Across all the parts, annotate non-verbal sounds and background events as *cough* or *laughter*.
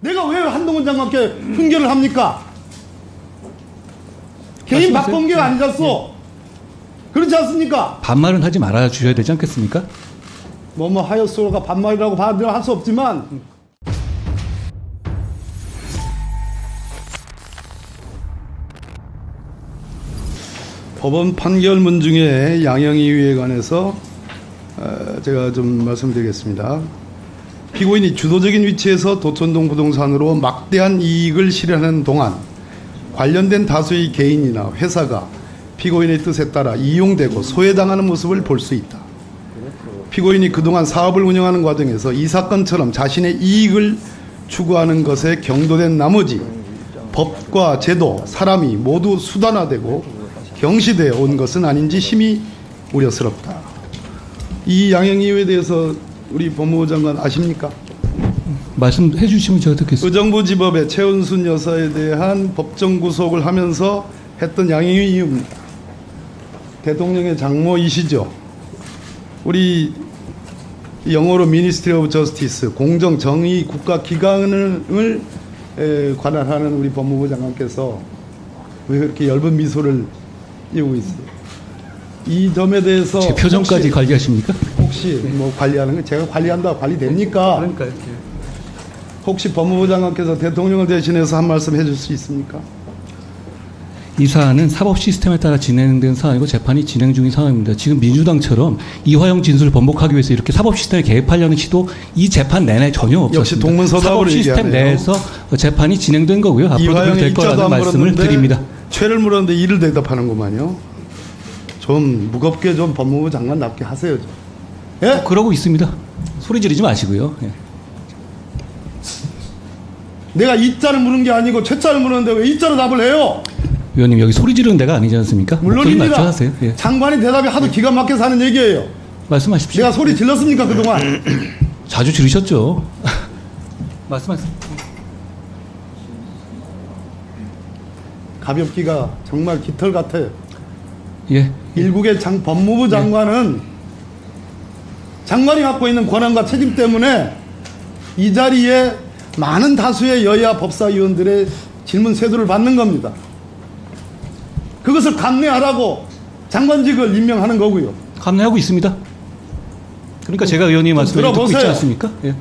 내가 왜 한동훈 장관께 훈계를 합니까? 개인. 박범계가 아니잖소. 그렇지 않습니까? 반말은 하지 말아 주셔야 되지 않겠습니까? 뭐뭐 하였소가 반말이라고 반대를 할수 없지만 법원 판결문 중에 양형이 위에 관해서 어, 제가 좀 말씀드리겠습니다. 피고인이 주도적인 위치에서 도천동 부동산으로 막대한 이익을 실현하는 동안 관련된 다수의 개인이나 회사가 피고인의 뜻에 따라 이용되고 소외당하는 모습을 볼 수 있다. 피고인이 그동안 사업을 운영하는 과정에서 이 사건처럼 자신의 이익을 추구하는 것에 경도된 나머지 법과 제도, 사람이 모두 수단화되고 경시되어 온 것은 아닌지 심히 우려스럽다. 이 양형 이유에 대해서 우리 법무부 장관 아십니까? 말씀해 주시면 제가 듣겠습니다. 의정부 지법의 최은순 여사에 대한 법정 구속을 하면서 했던 양형의 이유입니다. 대통령의 장모이시죠. 우리 영어로 Ministry of Justice 공정 정의 국가 기관을 에, 관할하는 우리 법무부 장관께서 왜 그렇게 엷은 미소를 띄우고 있어요? 이 점에 대해서 제 표정까지 관리하십니까? 혹시 뭐 관리하는 거 제가 관리한다 관리 됩니까? 그러니까 이렇게. 혹시 법무부 장관께서 대통령을 대신해서 한 말씀 해줄 수 있습니까? 이 사안은 사법 시스템에 따라 진행된 사안이고 재판이 진행 중인 상황입니다. 지금 민주당처럼 이화영 진술을 번복하기 위해서 이렇게 사법 시스템에 개입하려는 시도 이 재판 내내 전혀 없었습니다. 역시 동문서답으로 사법 시스템 얘기하네요. 내에서 재판이 진행된 거고요. 앞으로도 이화영이 될 입자도 거라는 안 말씀을 물었는데 드립니다. 죄를 물었는데 이를 대답하는구만요. 좀 무겁게 좀 법무부 장관답게 하세요. 좀. 예? 그러고 있습니다. 소리 지르지 마시고요. 예. 내가 이자를 물은 게 아니고 최자를 물었는데 왜 이자로 답을 해요? 위원님 여기 소리 지르는 데가 아니지 않습니까? 물론입니다. 하세요. 예. 장관이 대답이 하도 기가 막혀서 하는 얘기예요. 말씀하십시오. 내가 소리 질렀습니까 그동안? *clears throat* 자주 지르셨죠. *laughs* 말씀하세요. 가볍기가 정말 깃털 같아요. 예. 일국의 장, 법무부 장관은 장관이 갖고 있는 권한과 책임 때문에 이 자리에 많은 다수의 여야 법사위원들의 질문 세도를 받는 겁니다. 그것을 감내하라고 장관직을 임명하는 거고요. 감내하고 있습니다. 그러니까 제가 의원님 말씀을 듣고 있지. 않습니까? 예.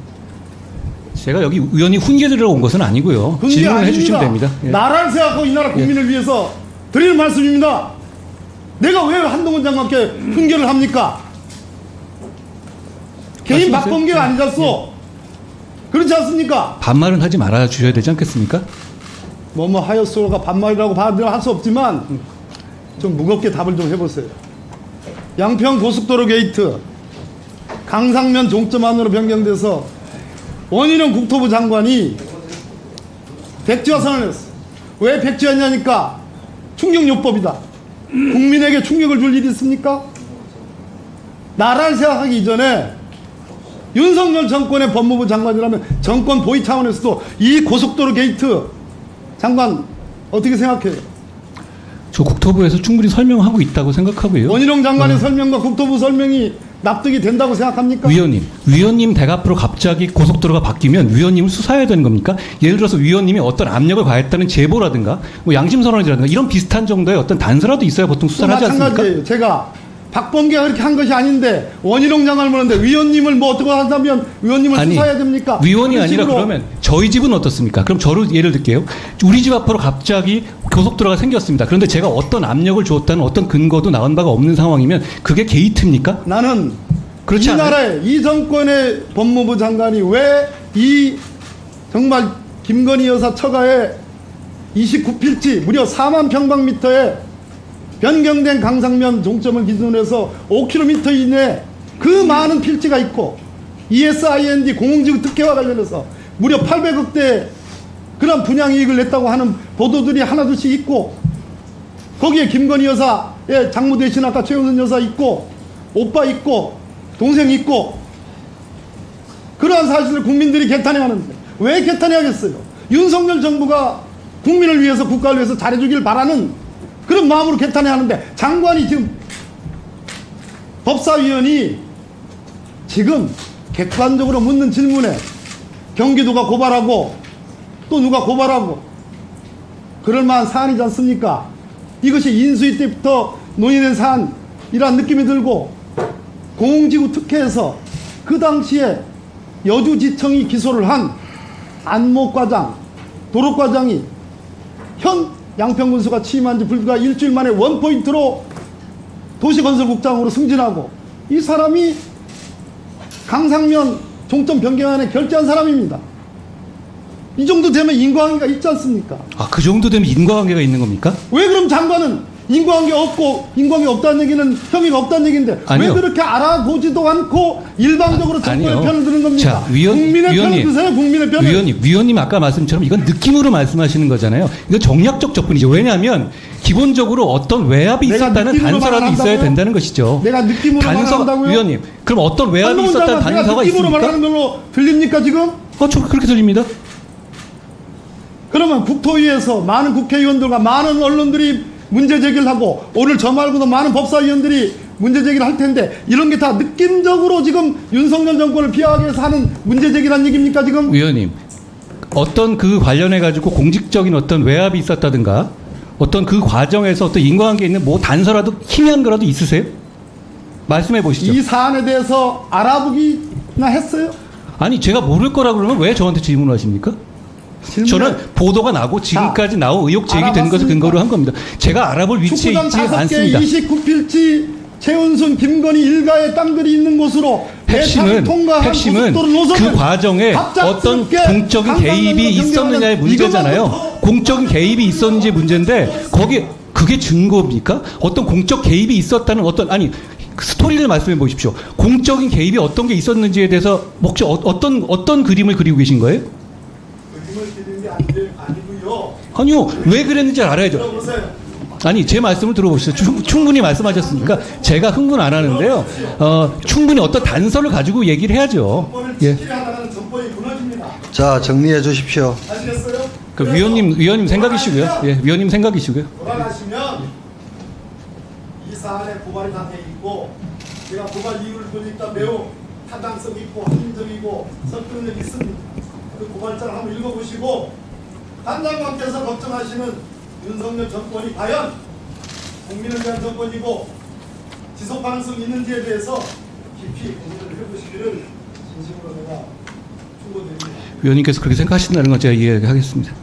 제가 여기 의원이 훈계 드리러 온 것은 아니고요. 질문을 아닙니다. 해주시면 됩니다. 예. 나라를 생각하고 이 나라 국민을 위해서 드리는 말씀입니다. 내가 왜 한동훈 장관께 훈계를 합니까? 개인 말씀하세요. 박범계가 아니잖소. 그렇지 않습니까? 반말은 하지 말아 주셔야 되지 않겠습니까? 뭐뭐 하였소가 반말이라고 반대를 할수 없지만 좀 무겁게 답을 좀 해보세요. 양평 고속도로 게이트 강상면 종점 안으로 변경돼서 원희룡 국토부 장관이 백지화 선언을 했어. 왜 백지화냐니까 충격요법이다. 국민에게 충격을 줄 일이 있습니까? 나라를 생각하기 이전에 윤석열 정권의 법무부 장관이라면 정권 보위 차원에서도 이 고속도로 게이트 장관 어떻게 생각해요? 저 국토부에서 충분히 설명하고 있다고 생각하고요. 원희룡 장관의 설명과 국토부 설명이 납득이 된다고 생각합니까? 위원님, 위원님 댁 앞으로 갑자기 고속도로가 바뀌면 위원님을 수사해야 되는 겁니까? 예를 들어서 위원님이 어떤 압력을 가했다는 제보라든가, 뭐 양심 선언이라든가 이런 비슷한 정도의 어떤 단서라도 있어야 보통 또 수사를 하지 않습니까? 마찬가지예요. 제가 박범계가 그렇게 한 것이 아닌데 원희룡 장관을 물었는데 위원님을 뭐 어떻게 한다면 위원님을 아니, 수사해야 됩니까? 위원이 아니라 그러면 저희 집은 어떻습니까? 그럼 저를 예를 들게요. 우리 집 앞으로 갑자기 고속도로가 생겼습니다. 그런데 제가 어떤 압력을 주었다는 어떤 근거도 나온 바가 없는 상황이면 그게 게이트입니까? 나는 그렇지 이? 나라의 이 정권의 법무부 장관이 왜 이 정말 김건희 여사 처가에 29필지 무려 4만 평방미터에 변경된 강상면 종점을 기준으로 해서 5km 이내 그 많은 필지가 있고 ESIND 공공지구 특혜와 관련해서 무려 800억대 그런 분양 이익을 냈다고 하는 보도들이 하나둘씩 있고 거기에 김건희 여사의 장모 대신 아까 최은선 여사 있고 오빠 있고 동생 있고 그러한 사실을 국민들이 개탄해 하는데 왜 개탄해 하겠어요? 윤석열 정부가 국민을 위해서 국가를 위해서 잘해주길 바라는 그런 마음으로 개탄해 하는데 장관이 지금 법사위원이 지금 객관적으로 묻는 질문에 경기도가 고발하고 또 누가 고발하고 그럴 만한 사안이지 않습니까? 이것이 인수위 때부터 논의된 사안이란 느낌이 들고 공공지구 특혜에서 그 당시에 여주지청이 기소를 한 안목과장, 도로과장이 현 양평군수가 취임한 지 불과 일주일 만에 원포인트로 도시건설국장으로 승진하고 이 사람이 강상면 종점 변경안에 결재한 사람입니다. 이 정도 되면 인과관계가 있지 않습니까? 아, 그 정도 되면 인과관계가 있는 겁니까? 왜 그럼 장관은 인과관계 없고 인과관계 없다는 얘기는 혐의가 없다는 얘기인데 아니요. 왜 그렇게 알아보지도 않고 일방적으로 아, 정권의 아니요. 편을 드는 겁니까? 자, 위원- 국민의 위원님. 편을 드세요. 국민의 편을. 위원님, 위원님 아까 말씀처럼 이건 느낌으로 말씀하시는 거잖아요. 이건 정략적 접근이죠. 왜냐하면 기본적으로 어떤 외압이 있었다는 느낌으로 단서라도 있어야? 된다는 것이죠. 내가 느낌으로 단서 말한다고요? 위원님, 그럼 어떤 외압이 있었다는 단서가 느낌으로 있습니까? 말하는 걸로 들립니까 지금? 어, 저 그렇게 들립니다. 그러면 국토위에서 많은 국회의원들과 많은 언론들이 문제 제기를 하고 오늘 저 말고도 많은 법사위원들이 문제 제기를 할 텐데 이런 게 다 느낌적으로 지금 윤석열 정권을 비하하기 위해서 하는 문제 제기란 얘기입니까 지금? 위원님, 어떤 그 관련해 가지고 공직적인 어떤 외압이 있었다든가 어떤 그 과정에서 어떤 인과관계 있는 뭐 단서라도 희미한 거라도 있으세요? 말씀해 보시죠. 이 사안에 대해서 알아보기나 했어요? 아니 제가 모를 거라 그러면 왜 저한테 질문을 하십니까? 저는 보도가 나고 지금까지 나온 의혹 제기된 것을? 근거로 한 겁니다. 제가 알아볼 위치에 있지 않습니다. 29필지 최은순 김건희 일가의 땅들이 있는 곳으로 핵심은 핵심은 그 과정에 어떤 공적인 개입이 있었느냐의 문제잖아요. 공적인 개입이 있었는지 문제인데 거기 그게 증거입니까? 어떤 공적 개입이 있었다는 어떤 아니 그 스토리를 말씀해 보십시오. 공적인 개입이 어떤 게 있었는지에 대해서 혹시 어, 어떤 어떤 그림을 그리고 계신 거예요? 아니-. 아니요. 왜 그랬는지 알아야죠. 아니 제 말씀을 들어보시죠. 충- 충분히 말씀하셨으니까 제가 흥분 안 하는데요. 어, 충분히 어떤 단서를 가지고 얘기를 해야죠. 예. 자, 정리해 주십시오. 아시겠어요? 그 위원님 위원님 생각이시고요. 예, 위원님 생각이시고요. 돌아가시면 이 사안에 고발이 다돼 있고 제가 고발 이유를 보니까 매우 타당성 있고 합리적이고 설득력 있습니다. 그 고발장을 한번 읽어보시고 단장관께서 걱정하시는 윤석열 정권이 과연 국민을 위한 정권이고 지속 가능성이 있는지에 대해서 깊이 고민을 해보시기를 진심으로 내가 충고드립니다. 위원님께서 그렇게 생각하신다는 건 제가 이해하겠습니다.